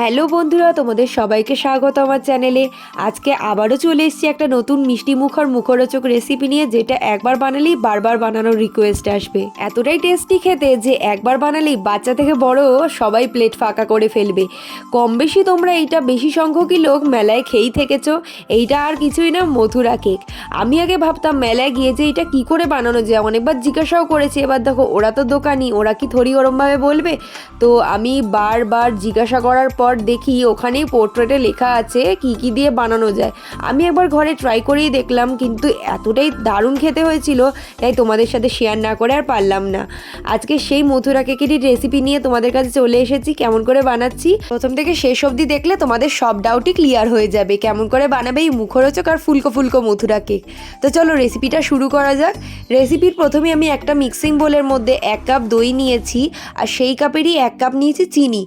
Hello বন্ধুরা, তোমাদের সবাইকে স্বাগত আমার চ্যানেলে। আজকে আবারও চলে এসেছি একটা নতুন মিষ্টি মুখর মুখরোচক রেসিপি নিয়ে, যেটা একবার বানালেই বারবার বানানোর রিকোয়েস্ট আসবে। এতটাই টেস্টি খেতে যে একবার বানালেই বাচ্চা থেকে বড় সবাই প্লেট ফাঁকা করে ফেলবে। কম বেশি তোমরা এইটা বেশি সংখ্যকই লোক মেলায় খেয়েই থেকেছো, এইটা আর কিছুই না মথুরা কেক আমি আগে ভাবতাম মেলায় গিয়ে যে এটা কি করে বানানো যায়, অনেকবার জিজ্ঞাসাও করেছি, এবার দেখো ওরা তো দোকানি, ওরা কি থরি ওরমভাবে বলবে? তো আমি বারবার জিজ্ঞাসা করার পর দেখি ওখানেই পোর্ট্রেটে লেখা আছে কি কি দিয়ে বানানো যায়। আমি একবার ঘরে ট্রাই করেই দেখলাম, কিন্তু এতটাই দারুণ খেতে হয়েছিল, তাই তোমাদের সাথে শেয়ার না করে আর পারলাম না। আজকে সেই মথুরা কেকেরই রেসিপি নিয়ে তোমাদের কাছে চলে এসেছি, কেমন করে বানাচ্ছি? প্রথম থেকে শেষ অবধি দেখলে তোমাদের সব ডাউটই ক্লিয়ার হয়ে যাবে, কেমন করে বানাবে এই মুখরোচক আর ফুলকো ফুলকো মথুরা কেক। তো চলো রেসিপিটা শুরু করা যাক। রেসিপির প্রথমে আমি একটা মিক্সিং বোলের মধ্যে এক কাপ দই নিয়েছি, আর সেই কাপেরই এক কাপ নিয়েছি চিনি।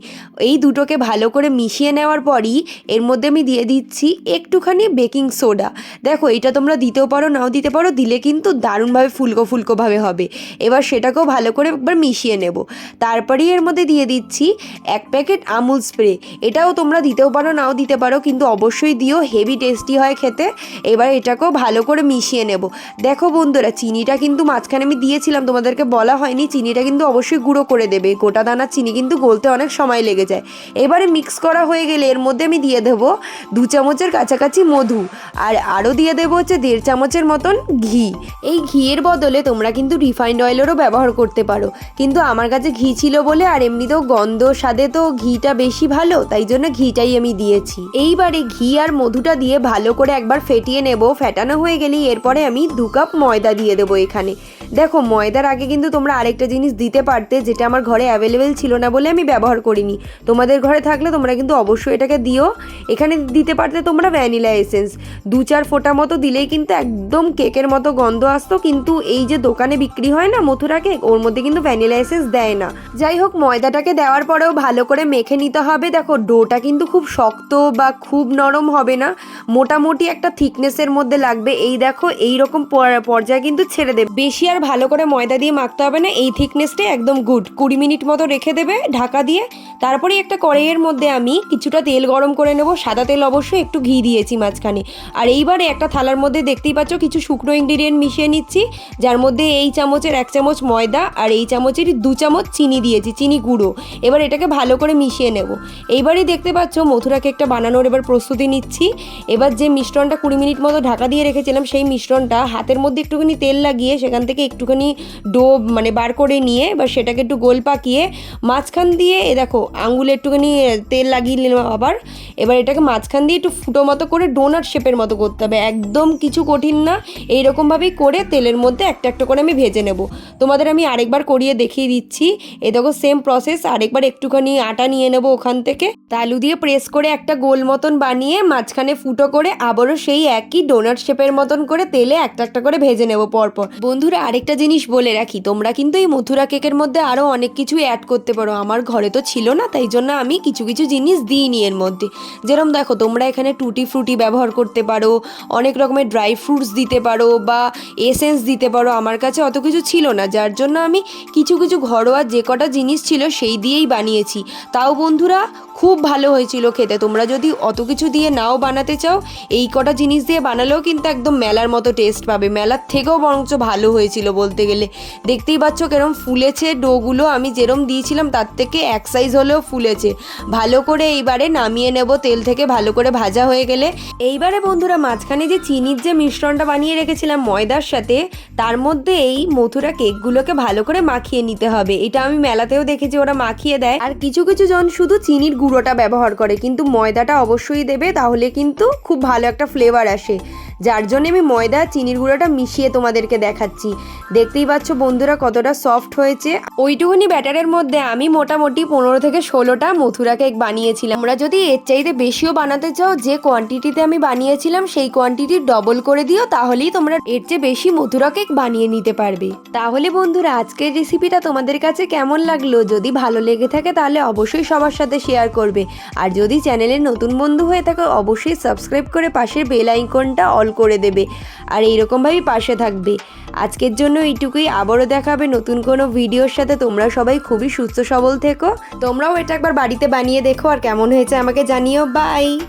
এই দুটোকে ভালো করে মিশিয়ে নেওয়ার পরই এর মধ্যে আমি দিয়ে দিচ্ছি একটুখানি বেকিং সোডা। দেখো, এটা তোমরা দিতেও পারো, নাও দিতে পারো, দিলে কিন্তু দারুণভাবে ফুলকো ফুলকোভাবে হবে। এবার সেটাকেও ভালো করে একবার মিশিয়ে নেব। তারপরেই এর মধ্যে দিয়ে দিচ্ছি এক প্যাকেট আমুল স্প্রে। এটাও তোমরা দিতেও পারো, নাও দিতে পারো, কিন্তু অবশ্যই দিও, হেভি টেস্টি হয় খেতে। এবার এটাকেও ভালো করে মিশিয়ে নেব। দেখো বন্ধুরা, চিনিটা কিন্তু মাঝখানে আমি দিয়েছিলাম, তোমাদেরকে বলা হয়নি, চিনিটা কিন্তু অবশ্যই গুঁড়ো করে দেবে। গোটা দানার চিনি কিন্তু গলতে অনেক সময় লেগে যায়। এবারে মিক্স করা হয়ে গেলে এর মধ্যে আমি দিয়ে দেবো দু চামচের কাছাকাছি মধু। আর আরও দিয়ে দেবো হচ্ছে দেড় চামচের মতন ঘি। এই ঘিয়ের বদলে তোমরা কিন্তু রিফাইন্ড অয়েলেরও ব্যবহার করতে পারো। কিন্তু আমার কাছে ঘি ছিল বলে আর এমনিতেও গন্ধ স্বাদে তো ঘিটা বেশি ভালো, তাই জন্য ঘিটাই আমি দিয়েছি। এইবারে ঘি আর মধুটা দিয়ে ভালো করে একবার ফেটিয়ে নেব। ফেটানো হয়ে গেলেই এরপরে আমি দু কাপ ময়দা দিয়ে দেবো এখানে। দেখো, ময়দার আগে কিন্তু তোমরা আরেকটা জিনিস দিতে পারতে, যেটা আমার ঘরে অ্যাভেলেবেল ছিল না বলে আমি ব্যবহার করিনি। তোমাদের ঘরে থাকলে তোমরা কিন্তু অবশ্যই এটাকে দিও। এখানে দিতে পারতে তোমরা ভ্যানিলা এসেন্স। দু চার ফোঁটা মতো দিলেই কিন্তু একদম কেকের মতো গন্ধ আসতো, কিন্তু এই যে দোকানে বিক্রি হয় না মথুরা কেক, ওর মধ্যে কিন্তু ভ্যানিলা এসেন্স দেয় না। যাই হোক, ময়দাটাকে দেওয়ার পরেও ভালো করে মেখে নিতে হবে। দেখো, ডোটা কিন্তু খুব শক্ত বা খুব নরম হবে না। মোটামুটি একটা থিকনেসের মধ্যে লাগবে। এই দেখো এই রকম পর্যায়ে কিন্তু ছেড়ে দেবে। বেশি আর ভালো করে ময়দা দিয়ে মাখতে হবে না। এই থিকনেসটাই একদম গুড। কুড়ি মিনিট মতো রেখে দেবে ঢাকা দিয়ে। তারপরে একটা কড়াইয়ের মধ্যে আমি কিছুটা তেল গরম করে নেব। সাদা তেল অবশ্যই একটু ঘি দিয়েছি মাঝখানে। আর এইবারে একটা থালার মধ্যে দেখতেই পাচ্ছ কিছু শুকনো ইনগ্রিডিয়েন্ট মিশিয়ে নিচ্ছি। যার মধ্যে এই চামচের এক চামচ ময়দা আর এই চামচের দু চামচ চিনি দিয়েছি, চিনি গুঁড়ো। এবার এটাকে ভালো করে মিশিয়ে নেব। এইবারই দেখতে পাচ্ছ মথুরা কেকটা বানানোর এবার প্রস্তুতি নিচ্ছি। এবার যে মিশ্রণটা কুড়ি মিনিট মতো ঢাকা দিয়ে রেখেছিলাম, সেই মিশ্রণটা হাতের মধ্যে একটুখানি তেল লাগিয়ে সেখান থেকে একটুখানি ডো মানে বার করে নিয়ে এবার সেটাকে একটু গোল পাকিয়ে মাঝখান দিয়ে এ দেখো আঙুলে একটুখানি তেল লাগিয়ে নিলাম আবার। এবার এটাকে মাঝখান দিয়ে একটু ফুটো মতো করে ডোনাট শেপের মতো করতে হবে। একদম কিছু কঠিন না, এইরকমভাবেই করে তেলের মধ্যে একটা একটা করে আমি ভেজে নেব। তোমাদের আমি আরেকবার করিয়ে দেখিয়ে দিচ্ছি। এ দেখো সেম প্রসেস আরেকবার একটুখানি আটা নিয়ে নেব ওখান থেকে। তালু দিয়ে প্রেস করে একটা গোল মতন বানিয়ে মাঝখানে ফুটো করে আবারও সেই একই ডোনাট শেপের মতন করে তেলে একটা একটা করে ভেজে নেব পরপর। বন্ধুরা, আরেকটা জিনিস বলে রাখি, তোমরা কিন্তু এই মথুরা কেকের মধ্যে আরও অনেক কিছু অ্যাড করতে পারো। আমার ঘরে তো ছিল না, তাই জন্য আমি কিছু কিছু জিনিস দিইনি এর মধ্যে। যেরকম দেখো, তোমরা এখানে টুটি ফ্রুটি ব্যবহার করতে পারো, অনেক রকমের ড্রাই ফ্রুটস দিতে পারো বা এসেন্স দিতে পারো, আমার কাছে অত কিছু ছিল না। যার জন্য আমি কিছু কিছু ঘরোয়া যে কটা জিনিস ছিল সেই দিয়েই বানিয়েছি। তাও বন্ধুরা খুব ভালো হয়েছিল খেতে। তোমরা যদি অত কিছু দিয়ে নাও বানাতে চাও, এই কটা জিনিস দিয়ে বানালেও কিন্তু একদম মেলার মতো টেস্ট পাবে। মেলার থেকেও বরঞ্চ ভালো হয়েছিল বলতে গেলে। দেখতেই পাচ্ছ কেরম ফুলেছে ডোগুলো। আমি যেরম দিয়েছিলাম, তার থেকে এক সাইজ হলেও ফুলেছে। ভালো করে এইবারে নামিয়ে নেব তেল থেকে, ভালো করে ভাজা হয়ে গেলে। এইবারে বন্ধুরা, মাঝখানে যে চিনির যে মিশ্রণটা বানিয়ে রেখেছিলাম ময়দার সাথে, তার মধ্যে এই মথুরা কেকগুলোকে ভালো করে মাখিয়ে নিতে হবে। এটা আমি মেলাতেও দেখেছি, ওরা মাখিয়ে দেয়। আর কিছু কিছু জন শুধু চিনির গুঁড়োটা ব্যবহার করে। কিন্তু ময়দাটা অবশ্যই দেবে তাহলে কিন্তু খুব ভালো একটা ফ্লেভার আসে। যার জন্য আমি ময়দা চিনির গুঁড়োটা মিশিয়ে তোমাদেরকে দেখাচ্ছি। দেখতেই পাচ্ছ বন্ধুরা কতটা সফট হয়েছে। ওইটুকুনি ব্যাটারের মধ্যে আমি মোটামুটি পনেরো থেকে ষোলোটা মথুরা কেক বানিয়েছিলাম। আমরা যদি এর চাইতে বেশিও বানাতে চাও, যে কোয়ান্টিটিতে আমি বানিয়েছিলাম, সেই কোয়ান্টিটি ডবল করে দিও, তাহলেই তোমরা এর চেয়ে বেশি মথুরা কেক বানিয়ে নিতে পারবে। তাহলে বন্ধুরা, আজকের রেসিপিটা তোমাদের কাছে কেমন লাগল? যদি ভালো লেগে থাকে, তাহলে অবশ্যই সবার সাথে শেয়ার করবে। আর যদি চ্যানেলের নতুন বন্ধু হয়ে থাকো, অবশ্যই সাবস্ক্রাইব করে পাশের বেল আইকনটা অল করে দেবে। আর এইরকমভাবেই পাশে থাকবে। আজকের জন্য এইটুকুই। আবারও দেখাবে নতুন কোনো ভিডিওর সাথে। তোমরা সবাই খুবই সুস্থ, সবল থেকো। তোমরাও এটা একবার বাড়িতে বানিয়ে দেখো আর কেমন হয়েছে আমাকে জানিও। বাই